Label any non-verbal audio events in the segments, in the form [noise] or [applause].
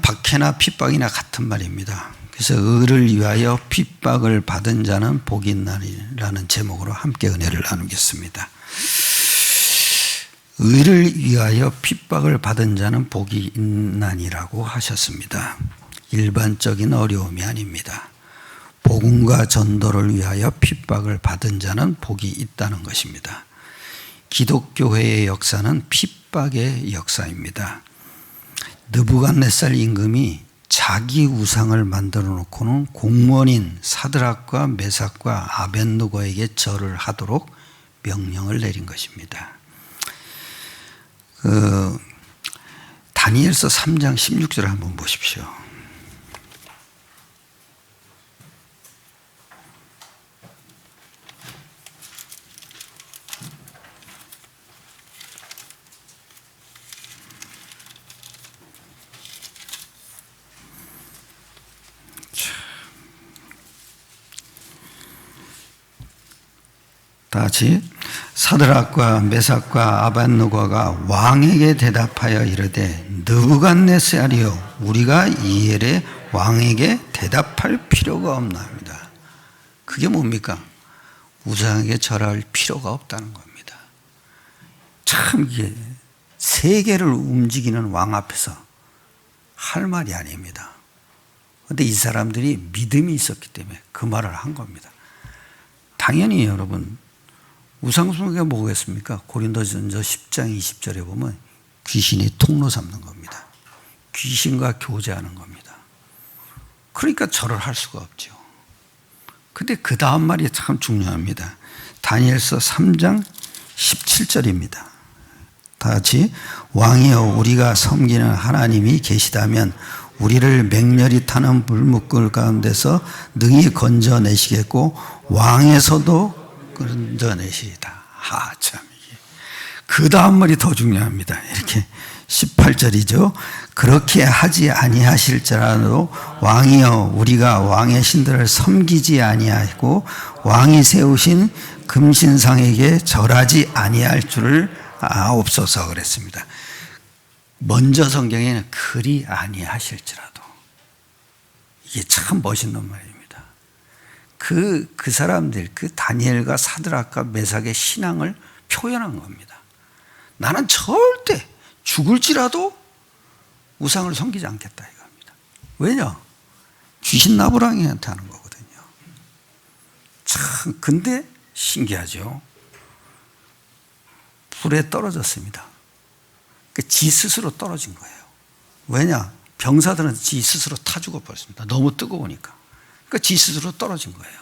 박해나 핍박이나 같은 말입니다. 그래서 의를 위하여 핍박을 받은 자는 복이 있나니라는 제목으로 함께 은혜를 나누겠습니다. 의를 위하여 핍박을 받은 자는 복이 있나니라고 하셨습니다. 일반적인 어려움이 아닙니다. 복음과 전도를 위하여 핍박을 받은 자는 복이 있다는 것입니다. 기독교회의 역사는 핍박의 역사입니다. 느부갓네살 임금이 자기 우상을 만들어 놓고는 공무원인 사드락과 메삭과 아벤누고에게 절을 하도록 명령을 내린 것입니다. 그 다니엘서 3장 16절 한번 보십시오. 다시 사드락과 메삭과 아반누가가 왕에게 대답하여 이르되 느부갓네살이여 우리가 이 일에 왕에게 대답할 필요가 없나합니다. 그게 뭡니까? 우상에게 절할 필요가 없다는 겁니다. 참 이게 세계를 움직이는 왕 앞에서 할 말이 아닙니다. 그런데 이 사람들이 믿음이 있었기 때문에 그 말을 한 겁니다. 당연히 여러분 우상숭배가 뭐겠습니까? 고린도전서 10장 20절에 보면 귀신이 통로 삼는 겁니다. 귀신과 교제하는 겁니다. 그러니까 절을 할 수가 없죠. 근데 그 다음 말이 참 중요합니다. 다니엘서 3장 17절입니다. 다 같이 왕이여 우리가 섬기는 하나님이 계시다면 우리를 맹렬히 타는 불목굴 가운데서 능히 건져내시겠고 왕에서도 건져내시다. 하, 참. 그 다음 말이 더 중요합니다. 이렇게 18절이죠. 그렇게 하지 아니하실지라도 왕이여 우리가 왕의 신들을 섬기지 아니하고 왕이 세우신 금신상에게 절하지 아니할 줄을 아옵소서 그랬습니다. 먼저 성경에는 그리 아니하실지라도 이게 참 멋있는 말이에요. 그, 그 사람들, 그 다니엘과 사드락과 메삭의 신앙을 표현한 겁니다. 나는 절대 죽을지라도 우상을 섬기지 않겠다 이겁니다. 왜냐? 귀신 나부랑이한테 하는 거거든요. 참, 근데 신기하죠. 불에 떨어졌습니다. 그지 스스로 떨어진 거예요. 왜냐? 병사들은 지 스스로 타 죽어버렸습니다. 너무 뜨거우니까. 그러니까 지 스스로 떨어진 거예요.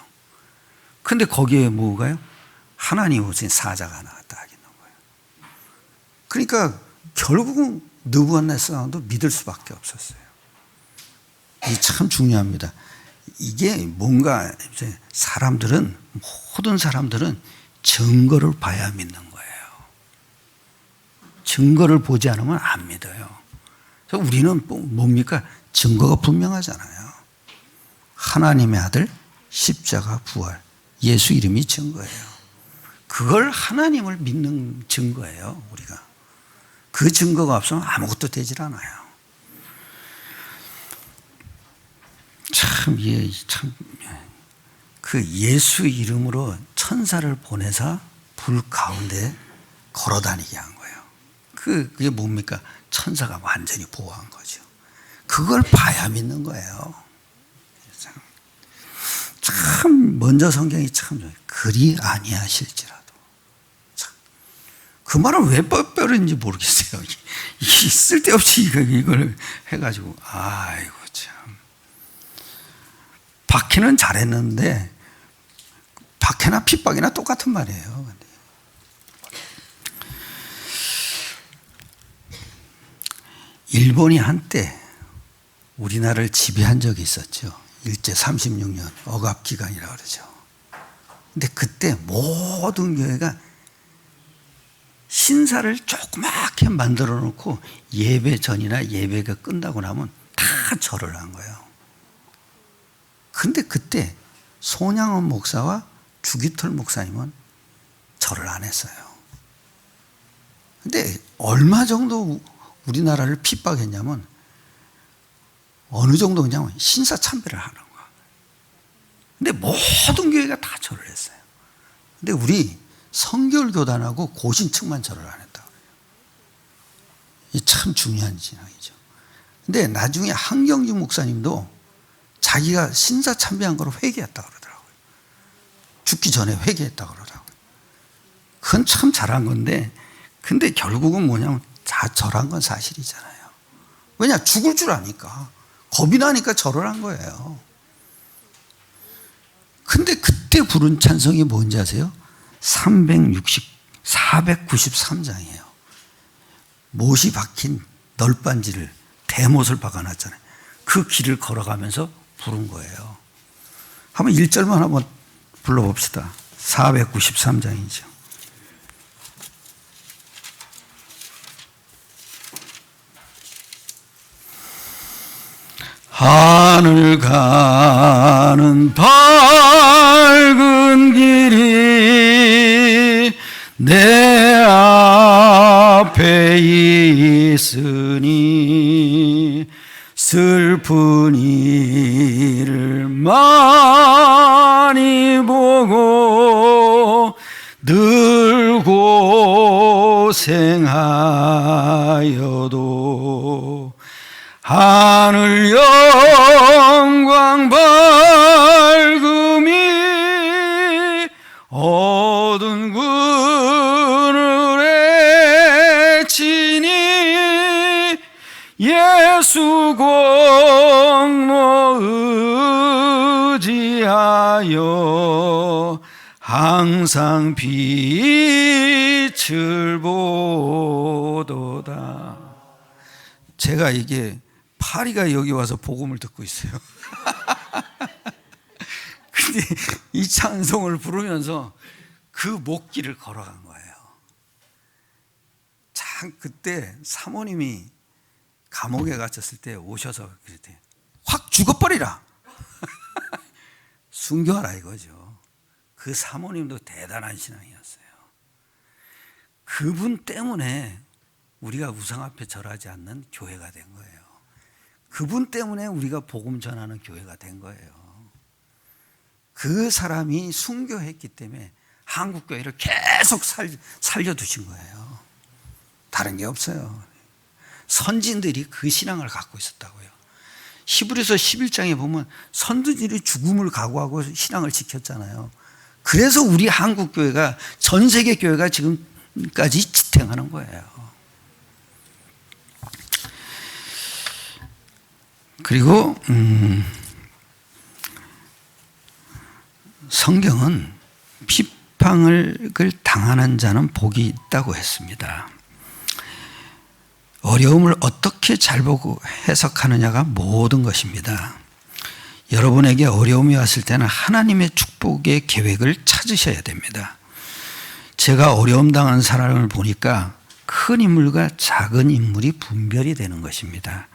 근데 거기에 뭐가요? 하나님 오신 사자가 나왔다 하겠는 거예요. 그러니까 결국은 느부갓네살도 믿을 수밖에 없었어요. 이 참 중요합니다. 이게 뭔가 사람들은 모든 사람들은 증거를 봐야 믿는 거예요. 증거를 보지 않으면 안 믿어요. 우리는 뭡니까? 증거가 분명하잖아요. 하나님의 아들 십자가 부활 예수 이름이 증거예요. 그걸 하나님을 믿는 증거예요, 우리가. 그 증거가 없으면 아무것도 되질 않아요. 참, 예, 참, 그 예수 이름으로 천사를 보내서 불 가운데 걸어 다니게 한 거예요. 그, 그게 뭡니까? 천사가 완전히 보호한 거죠. 그걸 봐야 믿는 거예요. 참 먼저 성경이 참. 그리 아니하실지라도. 참. 그 말을 왜 뼈뼈인지 모르겠어요. [laughs] 쓸데없이 이걸 해가지고 아이고 참. 박해는 잘했는데 박해나 핍박이나 똑같은 말이에요. 일본이 한때 우리나라를 지배한 적이 있었죠. 일제 36년 억압 기간이라고 그러죠. 근데 그때 모든 교회가 신사를 조그맣게 만들어 놓고 예배 전이나 예배가 끝나고 나면 다 절을 한 거예요. 근데 그때 손양원 목사와 주기털 목사님은 절을 안 했어요. 근데 얼마 정도 우리나라를 핍박했냐면 어느 정도 그냥 신사참배를 하는 거야. 근데 모든 교회가 다 절을 했어요. 근데 우리 성결교단하고 고신층만 절을 안 했다. 이참 중요한 진앙이죠. 근데 나중에 한경직 목사님도 자기가 신사참배한 걸 회개했다 그러더라고요. 죽기 전에 회개했다 그러더라고요. 그건 참 잘한 건데, 근데 결국은 뭐냐면 다 절한 건 사실이잖아요. 왜냐 죽을 줄 아니까 겁이 나니까 절을 한 거예요. 근데 그때 부른 찬성이 뭔지 아세요? 360, 493장이에요. 못이 박힌 널빤지를 대못을 박아놨잖아요. 그 길을 걸어가면서 부른 거예요. 한번 1절만 한번 불러봅시다. 493장이죠. 하늘 가는 밝은 길이 내 앞에 있으니 슬픈 일을 많이 보고 늘 고생하여도 하늘 영광 밝음이 어두운 그늘에 치니 예수 공로 의지하여 항상 빛을 보도다. 제가 이게 파리가 여기 와서 복음을 듣고 있어요. [laughs] 근데 이 찬송을 부르면서 그 목길을 걸어간 거예요. 참 그때 사모님이 감옥에 갇혔을 때 오셔서 그랬대. 확 죽어버리라. [laughs] 순교하라 이거죠. 그 사모님도 대단한 신앙이었어요. 그분 때문에 우리가 우상 앞에 절하지 않는 교회가 된 거예요. 그분 때문에 우리가 복음 전하는 교회가 된 거예요. 그 사람이 순교했기 때문에 한국 교회를 계속 살, 살려두신 거예요. 다른 게 없어요. 선진들이 그 신앙을 갖고 있었다고요. 히브리서 11장에 보면 선진들이 죽음을 각오하고 신앙을 지켰잖아요. 그래서 우리 한국 교회가 전 세계 교회가 지금까지 지탱하는 거예요. 그리고 음, 성경은 비방을 당하는 자는 복이 있다고 했습니다. 어려움을 어떻게 잘 보고 해석하느냐가 모든 것입니다. 여러분에게 어려움이 왔을 때는 하나님의 축복의 계획을 찾으셔야 됩니다. 제가 어려움 당한 사람을 보니까 큰 인물과 작은 인물이 분별이 되는 것입니다.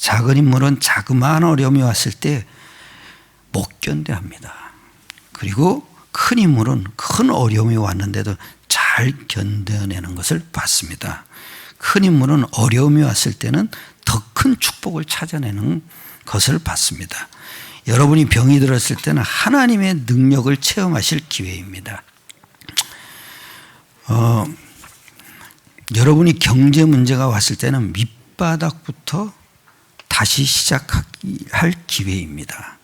작은 인물은 자그마한 어려움이 왔을 때 못 견뎌합니다. 그리고 큰 인물은 큰 어려움이 왔는데도 잘 견뎌내는 것을 봤습니다. 큰 인물은 어려움이 왔을 때는 더 큰 축복을 찾아내는 것을 봤습니다. 여러분이 병이 들었을 때는 하나님의 능력을 체험하실 기회입니다. 어, 여러분이 경제 문제가 왔을 때는 밑바닥부터 다시 시작할 기회입니다.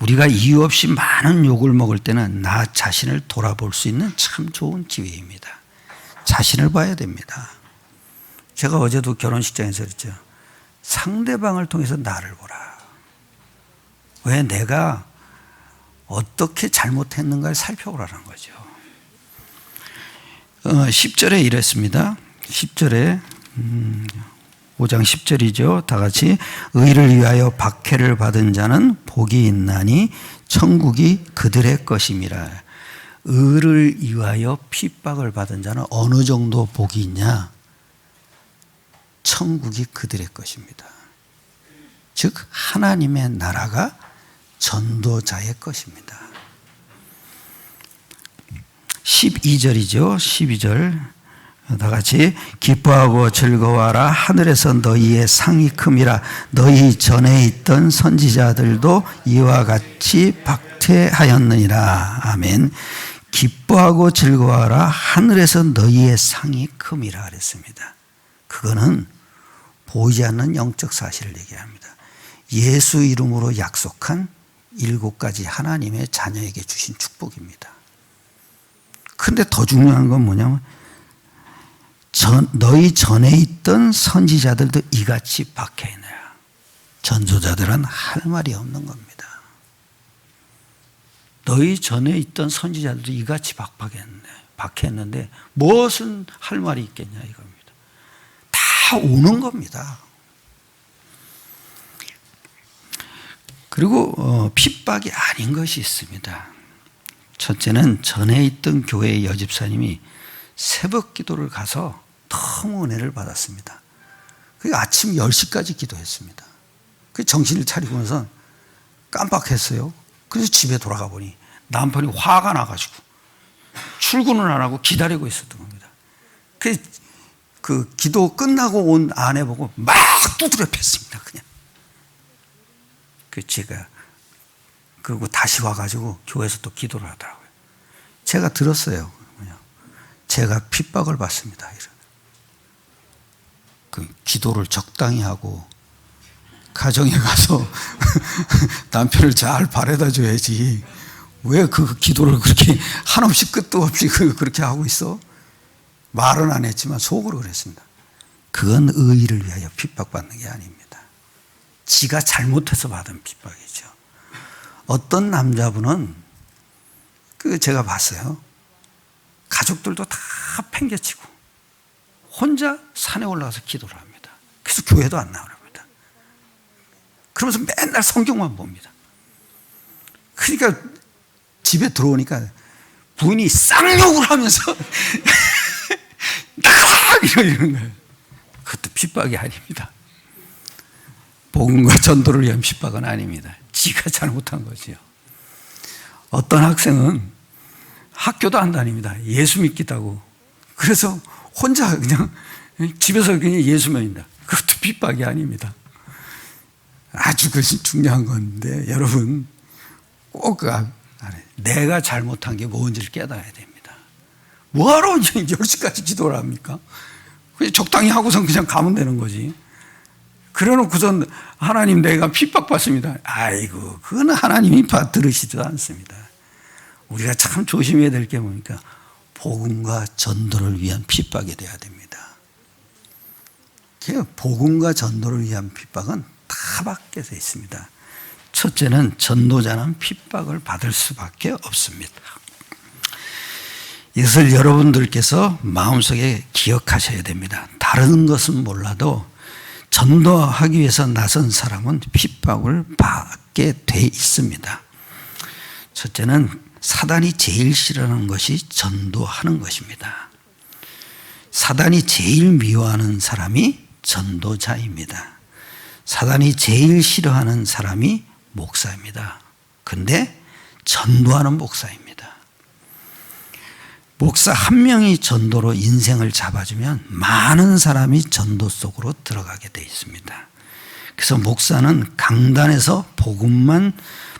우리가 이유 없이 많은 욕을 먹을 때는 나 자신을 돌아볼 수 있는 참 좋은 기회입니다. 자신을 봐야 됩니다. 제가 어제도 결혼식장에서 그랬죠. 상대방을 통해서 나를 보라. 왜 내가 어떻게 잘못했는가를 살펴보라는 거죠. 10절에 어, 이랬습니다. 10절에 5장 10절이죠. 다 같이 의를 위하여 박해를 받은 자는 복이 있나니 천국이 그들의 것임이라. 의를 위하여 핍박을 받은 자는 어느 정도 복이 있냐? 천국이 그들의 것입니다. 즉 하나님의 나라가 전도자의 것입니다. 12절이죠. 12절 다 같이 기뻐하고 즐거워하라. 하늘에서 너희의 상이 큼이라. 너희 전에 있던 선지자들도 이와 같이 박태하였느니라. 아멘. 기뻐하고 즐거워하라. 하늘에서 너희의 상이 큼이라 그랬습니다. 그거는 보이지 않는 영적 사실을 얘기합니다. 예수 이름으로 약속한 일곱 가지 하나님의 자녀에게 주신 축복입니다. 근데 더 중요한 건 뭐냐면 전, 너희 전에 있던 선지자들도 이같이 박해내라. 전조자들은 할 말이 없는 겁니다. 너희 전에 있던 선지자들도 이같이 박박했네. 박했는데 무엇은 할 말이 있겠냐 이겁니다. 다 오는 겁니다. 그리고 어, 핍박이 아닌 것이 있습니다. 첫째는 전에 있던 교회의 여집사님이 새벽 기도를 가서 너무 은혜를 받았습니다. 그 아침 10시까지 기도했습니다. 그 정신을 차리고 나서 깜빡했어요. 그래서 집에 돌아가 보니 남편이 화가 나가지고 출근을 안 하고 기다리고 있었던 겁니다. 그, 그 기도 끝나고 온 아내 보고 막 두드려 팼습니다. 그냥. 그 제가 그리고 다시 와가지고 교회에서 또 기도를 하더라고요. 제가 들었어요. 제가 핍박을 받습니다. 이런. 그 기도를 적당히 하고 가정에 가서 [laughs] 남편을 잘 바래다 줘야지. 왜 그 기도를 그렇게 한없이 끝도 없이 그, 그렇게 하고 있어? 말은 안 했지만 속으로 그랬습니다. 그건 의의를 위하여 핍박받는 게 아닙니다. 지가 잘못해서 받은 핍박이죠. 어떤 남자분은 그 제가 봤어요. 가족들도 다 팽개치고 혼자 산에 올라가서 기도를 합니다. 그래서 교회도 안 나옵니다. 그러면서 맨날 성경만 봅니다. 그러니까 집에 들어오니까 부인이 쌍욕을 하면서 나가! [laughs] 이러는 거예요. 그것도 핍박이 아닙니다. 복음과 전도를 위한 핍박은 아닙니다. 지가 잘못한 거지요. 어떤 학생은 학교도 안 다닙니다. 예수 믿기다고. 그래서 혼자 그냥 집에서 그냥 예수 믿는다. 그것도 핍박이 아닙니다. 아주 그것이 중요한 건데 여러분 꼭그 내가 잘못한 게 뭔지를 깨달아야 됩니다. 뭐하러 10시까지 기도를 합니까? 그냥 적당히 하고선 그냥 가면 되는 거지. 그래 놓고선 하나님 내가 핍박받습니다. 아이고, 그거는 하나님이 들으시지도 않습니다. 우리가 참 조심해야 될 게 뭡니까? 복음과 전도를 위한 핍박이 돼야 됩니다. 복음과 전도를 위한 핍박은 다 밖에서 있습니다. 첫째는 전도자는 핍박을 받을 수밖에 없습니다. 이것을 여러분들께서 마음속에 기억하셔야 됩니다. 다른 것은 몰라도 전도하기 위해서 나선 사람은 핍박을 받게 돼 있습니다. 첫째는 사단이 제일 싫어하는 것이 전도하는 것입니다. 사단이 제일 미워하는 사람이 전도자입니다. 사단이 제일 싫어하는 사람이 목사입니다. 근데 전도하는 목사입니다. 목사 한 명이 전도로 인생을 잡아주면 많은 사람이 전도 속으로 들어가게 돼 있습니다. 그래서 목사는 강단에서 복음만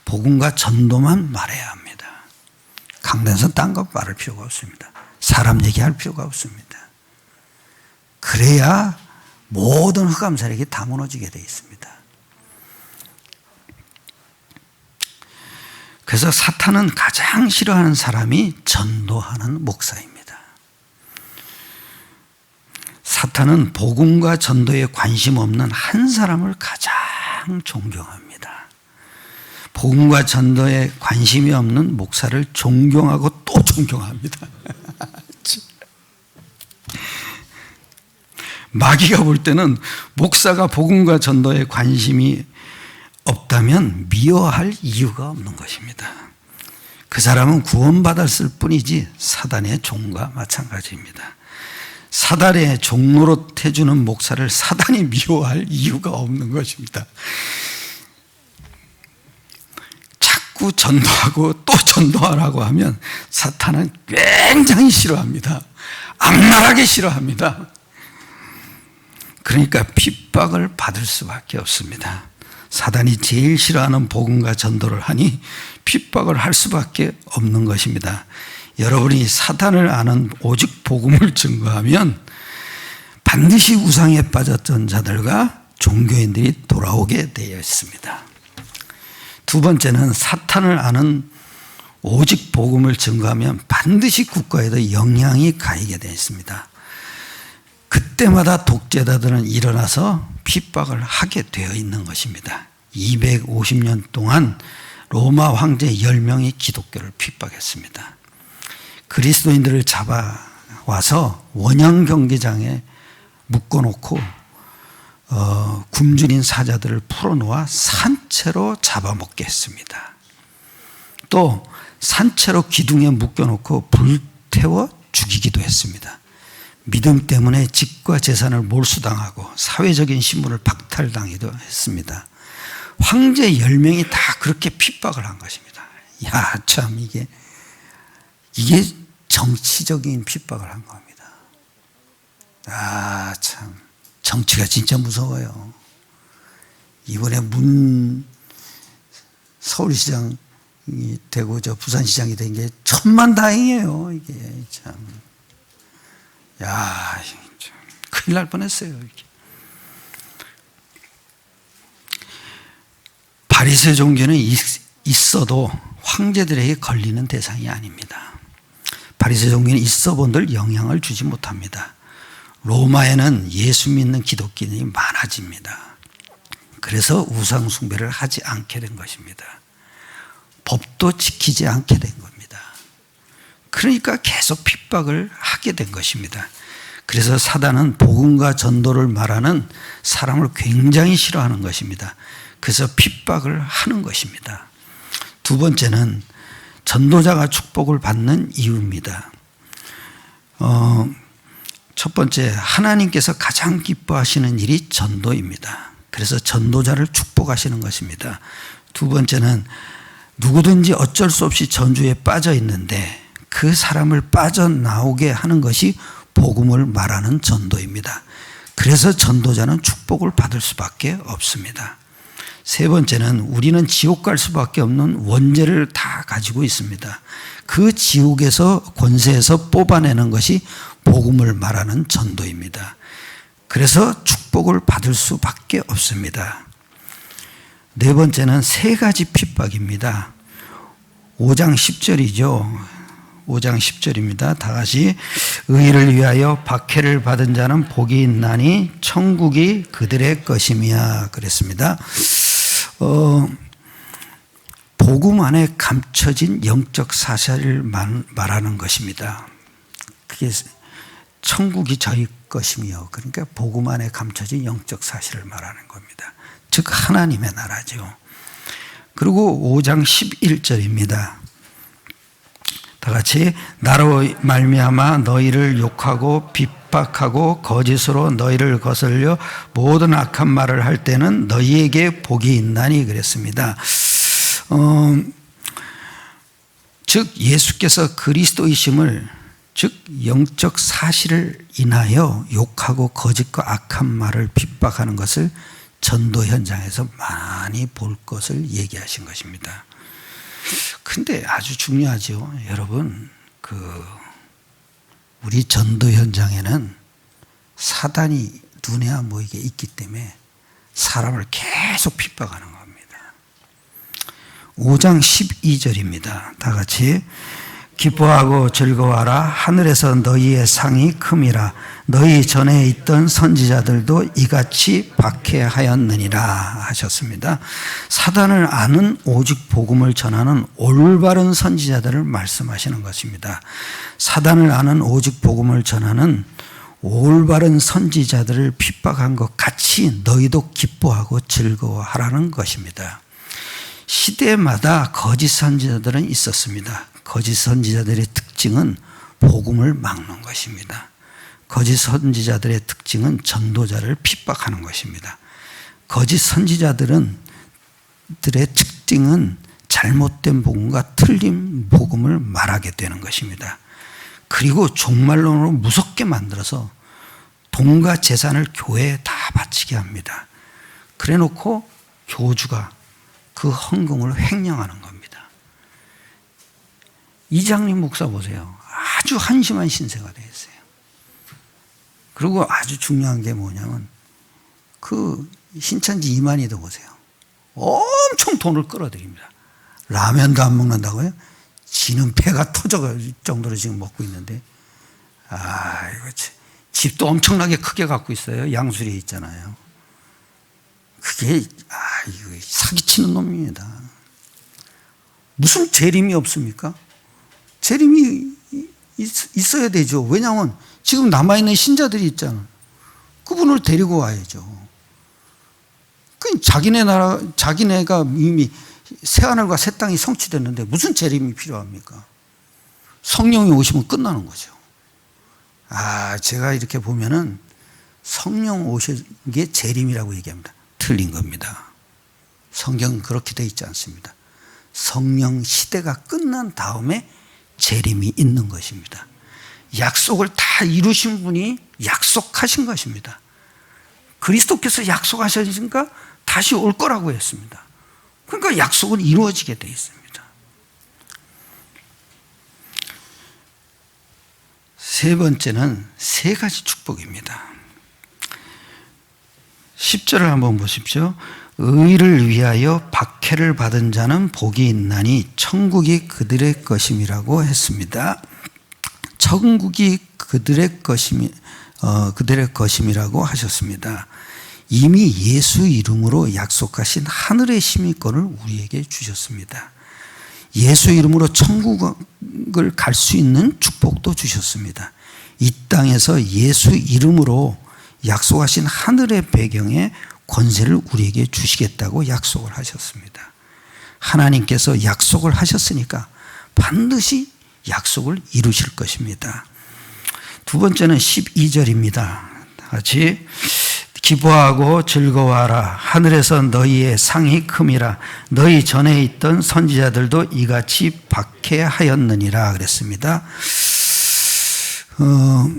복음과 전도만 말해야 합니다. 강단에서 딴거 말할 필요가 없습니다. 사람 얘기할 필요가 없습니다. 그래야 모든 흑암사력이 다 무너지게 되어 있습니다. 그래서 사탄은 가장 싫어하는 사람이 전도하는 목사입니다. 사탄은 복음과 전도에 관심 없는 한 사람을 가장 존경합니다. 복음과 전도에 관심이 없는 목사를 존경하고 또 [laughs] 존경합니다. 마귀가 볼 때는 목사가 복음과 전도에 관심이 없다면 미워할 이유가 없는 것입니다. 그 사람은 구원받았을 뿐이지 사단의 종과 마찬가지입니다. 사단의 종로로 해주는 목사를 사단이 미워할 이유가 없는 것입니다. 자꾸 전도하고 또 전도하라고 하면 사탄은 굉장히 싫어합니다. 악랄하게 싫어합니다. 그러니까 핍박을 받을 수밖에 없습니다. 사단이 제일 싫어하는 복음과 전도를 하니 핍박을 할 수밖에 없는 것입니다. 여러분이 사단을 아는 오직 복음을 증거하면 반드시 우상에 빠졌던 자들과 종교인들이 돌아오게 되어 있습니다. 두 번째는 사탄을 아는 오직 복음을 증거하면 반드시 국가에도 영향이 가게 되어 있습니다. 그때마다 독재자들은 일어나서 핍박을 하게 되어 있는 것입니다. 250년 동안 로마 황제 10명이 기독교를 핍박했습니다. 그리스도인들을 잡아와서 원형 경기장에 묶어놓고 어, 굶주린 사자들을 풀어놓아 산채로 잡아먹게 했습니다. 또 산채로 기둥에 묶여놓고 불태워 죽이기도 했습니다. 믿음 때문에 집과 재산을 몰수당하고 사회적인 신분을 박탈당하기도 했습니다. 황제 10명이 다 그렇게 핍박을 한 것입니다. 야, 참, 이게, 이게 정치적인 핍박을 한 겁니다. 아, 참. 정치가 진짜 무서워요. 이번에 문 서울시장이 되고 저 부산시장이 된 게 천만 다행이에요. 이게 참. 야, 참 큰일 날 뻔했어요. 바리새 종교는 있어도 황제들에게 걸리는 대상이 아닙니다. 바리새 종교는 있어 본들 영향을 주지 못합니다. 로마에는 예수 믿는 기독교인이 많아집니다. 그래서 우상 숭배를 하지 않게 된 것입니다. 법도 지키지 않게 된 겁니다. 그러니까 계속 핍박을 하게 된 것입니다. 그래서 사단은 복음과 전도를 말하는 사람을 굉장히 싫어하는 것입니다. 그래서 핍박을 하는 것입니다. 두 번째는 전도자가 축복을 받는 이유입니다. 어, 첫 번째, 하나님께서 가장 기뻐하시는 일이 전도입니다. 그래서 전도자를 축복하시는 것입니다. 두 번째는 누구든지 어쩔 수 없이 전주에 빠져 있는데 그 사람을 빠져나오게 하는 것이 복음을 말하는 전도입니다. 그래서 전도자는 축복을 받을 수밖에 없습니다. 세 번째는 우리는 지옥 갈 수밖에 없는 원죄를 다 가지고 있습니다. 그 지옥에서 권세에서 뽑아내는 것이 복음을 말하는 전도입니다. 그래서 축복을 받을 수밖에 없습니다. 네 번째는 세 가지 핍박입니다. 5장 10절이죠. 5장 10절입니다. 다 같이 의를 위하여 박해를 받은 자는 복이 있나니 천국이 그들의 것임이야 그랬습니다. 어, 복음 안에 감춰진 영적 사실을 말하는 것입니다. 그게 천국이 저희 것이며 그러니까 복음 안에 감춰진 영적 사실을 말하는 겁니다. 즉 하나님의 나라죠. 그리고 5장 11절입니다. 다 같이 나로 말미암아 너희를 욕하고 핍박하고 거짓으로 너희를 거슬려 모든 악한 말을 할 때는 너희에게 복이 있나니 그랬습니다. 어, 즉 예수께서 그리스도이심을 즉 영적 사실을 인하여 욕하고 거짓과 악한 말을 핍박하는 것을 전도 현장에서 많이 볼 것을 얘기하신 것입니다. 근데 아주 중요하죠. 여러분, 그, 우리 전도 현장에는 사단이 눈에 안 보이게 있기 때문에 사람을 계속 핍박하는 겁니다. 5장 12절입니다. 다 같이. 기뻐하고 즐거워하라 하늘에서 너희의 상이 큼이라 너희 전에 있던 선지자들도 이같이 박해하였느니라 하셨습니다. 사단을 아는 오직 복음을 전하는 올바른 선지자들을 말씀하시는 것입니다. 사단을 아는 오직 복음을 전하는 올바른 선지자들을 핍박한 것 같이 너희도 기뻐하고 즐거워하라는 것입니다. 시대마다 거짓 선지자들은 있었습니다. 거짓 선지자들의 특징은 복음을 막는 것입니다. 거짓 선지자들의 특징은 전도자를 핍박하는 것입니다. 거짓 선지자들은 들의 특징은 잘못된 복음과 틀린 복음을 말하게 되는 것입니다. 그리고 종말론으로 무섭게 만들어서 돈과 재산을 교회에 다 바치게 합니다. 그래 놓고 교주가 그 헌금을 횡령하는 겁니다. 이장님 목사 보세요. 아주 한심한 신세가 되어 있어요. 그리고 아주 중요한 게 뭐냐면 그 신천지 이만희도 보세요. 엄청 돈을 끌어들입니다. 라면도 안 먹는다고요? 지는 배가 터져갈 정도로 지금 먹고 있는데, 아, 이거 집도 엄청나게 크게 갖고 있어요. 양수리에 있잖아요. 그게, 아, 이거 사기치는 놈입니다. 무슨 재림이 없습니까? 재림이 있어야 되죠. 왜냐하면 지금 남아있는 신자들이 있잖아. 그분을 데리고 와야죠. 그 자기네 나라, 자기네가 이미 새하늘과 새 땅이 성취됐는데 무슨 재림이 필요합니까? 성령이 오시면 끝나는 거죠. 아, 제가 이렇게 보면은 성령 오신 게 재림이라고 얘기합니다. 틀린 겁니다. 성경은 그렇게 돼 있지 않습니다. 성령 시대가 끝난 다음에 재림이 있는 것입니다. 약속을 다 이루신 분이 약속하신 것입니다. 그리스도께서 약속하셨으니까 다시 올 거라고 했습니다. 그러니까 약속은 이루어지게 되어 있습니다. 세 번째는 세 가지 축복입니다. 10절을 한번 보십시오. 의를 위하여 박 해를 받은 자는 복이 있나니 천국이 그들의 것임이라고 했습니다. 천국이 그들의 것임이 어, 그들의 것임이라고 하셨습니다. 이미 예수 이름으로 약속하신 하늘의 심의권을 우리에게 주셨습니다. 예수 이름으로 천국을 갈 수 있는 축복도 주셨습니다. 이 땅에서 예수 이름으로 약속하신 하늘의 배경에 권세를 우리에게 주시겠다고 약속을 하셨습니다. 하나님께서 약속을 하셨으니까 반드시 약속을 이루실 것입니다. 두 번째는 12절입니다. 같이 기뻐하고 즐거워하라. 하늘에서 너희의 상이 큼이라. 너희 전에 있던 선지자들도 이같이 박해하였느니라 그랬습니다. 어,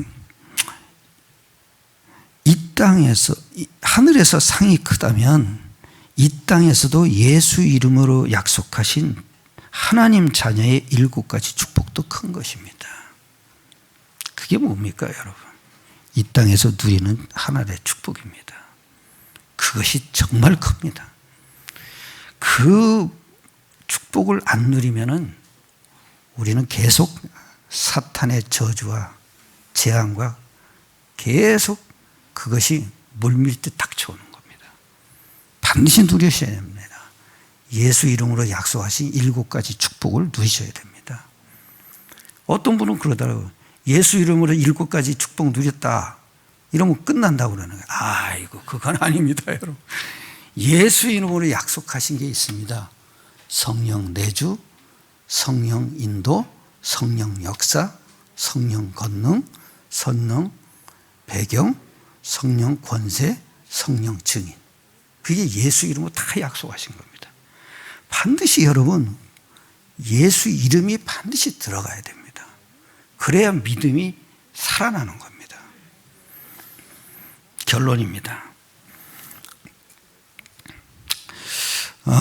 이 땅에서 하늘에서 상이 크다면 이 땅에서도 예수 이름으로 약속하신 하나님 자녀의 일곱 가지 축복도 큰 것입니다. 그게 뭡니까, 여러분? 이 땅에서 누리는 하나의 축복입니다. 그것이 정말 큽니다. 그 축복을 안 누리면은 우리는 계속 사탄의 저주와 재앙과 계속 그것이 물밀듯 닥쳐오는 겁니다. 반드시 누리셔야 됩니다. 예수 이름으로 약속하신 일곱 가지 축복을 누리셔야 됩니다. 어떤 분은 그러더라고요. 예수 이름으로 일곱 가지 축복 누렸다. 이러면 끝난다고 그러는 거예요. 아이고, 그건 아닙니다, 여러분. 예수 이름으로 약속하신 게 있습니다. 성령 내주, 성령 인도, 성령 역사, 성령 권능, 선능, 배경, 성령 권세, 성령 증인. 그게 예수 이름으로 다 약속하신 겁니다. 반드시 여러분, 예수 이름이 반드시 들어가야 됩니다. 그래야 믿음이 살아나는 겁니다. 결론입니다. 어,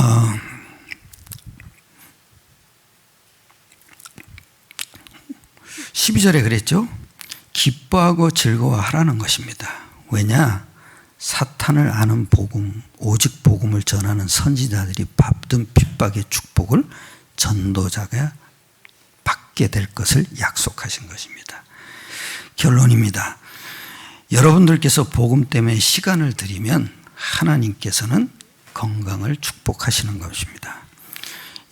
12절에 그랬죠? 기뻐하고 즐거워하라는 것입니다. 왜냐? 사탄을 아는 복음, 오직 복음을 전하는 선지자들이 받은 핍박의 축복을 전도자가 받게 될 것을 약속하신 것입니다. 결론입니다. 여러분들께서 복음 때문에 시간을 들이면 하나님께서는 건강을 축복하시는 것입니다.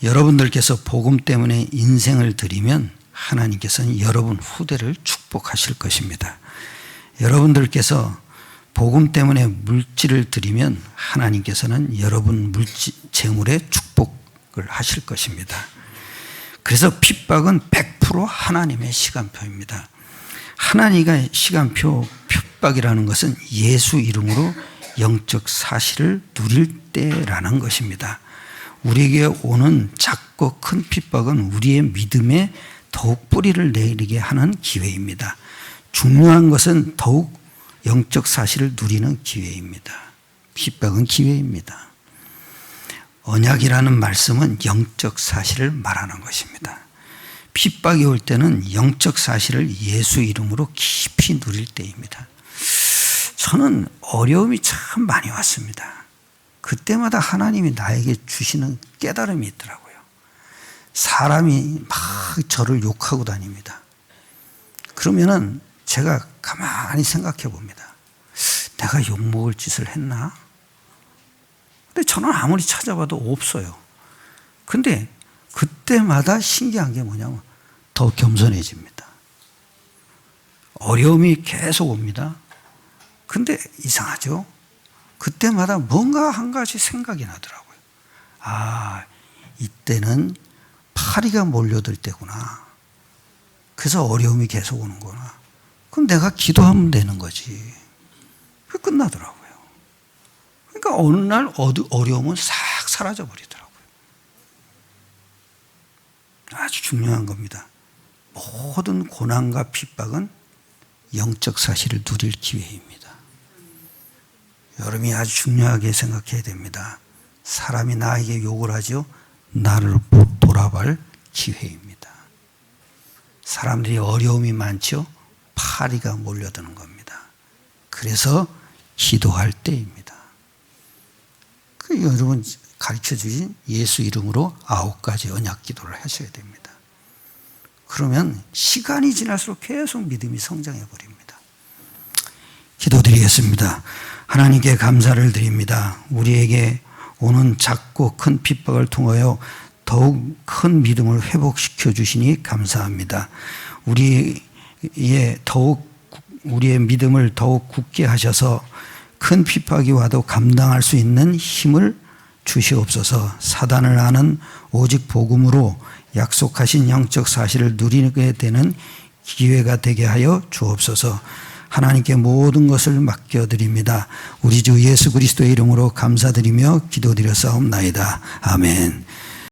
여러분들께서 복음 때문에 인생을 들이면 하나님께서는 여러분 후대를 축복하실 것입니다. 여러분들께서 복음 때문에 물질을 드리면 하나님께서는 여러분 물질 재물에 축복을 하실 것입니다. 그래서 핍박은 100% 하나님의 시간표입니다. 하나님의 시간표 핍박이라는 것은 예수 이름으로 영적 사실을 누릴 때라는 것입니다. 우리에게 오는 작고 큰 핍박은 우리의 믿음에 더욱 뿌리를 내리게 하는 기회입니다. 중요한 것은 더욱 영적 사실을 누리는 기회입니다. 핍박은 기회입니다. 언약이라는 말씀은 영적 사실을 말하는 것입니다. 핍박이 올 때는 영적 사실을 예수 이름으로 깊이 누릴 때입니다. 저는 어려움이 참 많이 왔습니다. 그때마다 하나님이 나에게 주시는 깨달음이 있더라고요. 사람이 막 저를 욕하고 다닙니다. 그러면은 제가 가만히 생각해 봅니다. 내가 욕먹을 짓을 했나? 근데 저는 아무리 찾아봐도 없어요. 근데 그때마다 신기한 게 뭐냐면 더 겸손해집니다. 어려움이 계속 옵니다. 근데 이상하죠? 그때마다 뭔가 한 가지 생각이 나더라고요. 아, 이때는 파리가 몰려들 때구나. 그래서 어려움이 계속 오는구나. 그럼 내가 기도하면 되는 거지. 그 끝나더라고요. 그러니까 어느 날 어려움은 싹 사라져 버리더라고요. 아주 중요한 겁니다. 모든 고난과 핍박은 영적 사실을 누릴 기회입니다. 여러분이 아주 중요하게 생각해야 됩니다. 사람이 나에게 욕을 하죠. 나를 돌아볼 기회입니다. 사람들이 어려움이 많죠. 파리가 몰려드는 겁니다. 그래서 기도할 때입니다. 그 여러분 가르쳐 주신 예수 이름으로 아홉 가지 언약 기도를 하셔야 됩니다. 그러면 시간이 지날수록 계속 믿음이 성장해 버립니다. 기도드리겠습니다. 하나님께 감사를 드립니다. 우리에게 오는 작고 큰 핍박을 통하여 더욱 큰 믿음을 회복시켜 주시니 감사합니다. 우리 의 더욱 우리의 믿음을 더욱 굳게 하셔서 큰 핍박이 와도 감당할 수 있는 힘을 주시옵소서. 사단을 아는 오직 복음으로 약속하신 영적 사실을 누리게 되는 기회가 되게 하여 주옵소서. 하나님께 모든 것을 맡겨드립니다. 우리 주 예수 그리스도의 이름으로 감사드리며 기도드려 싸움나이다. 아멘.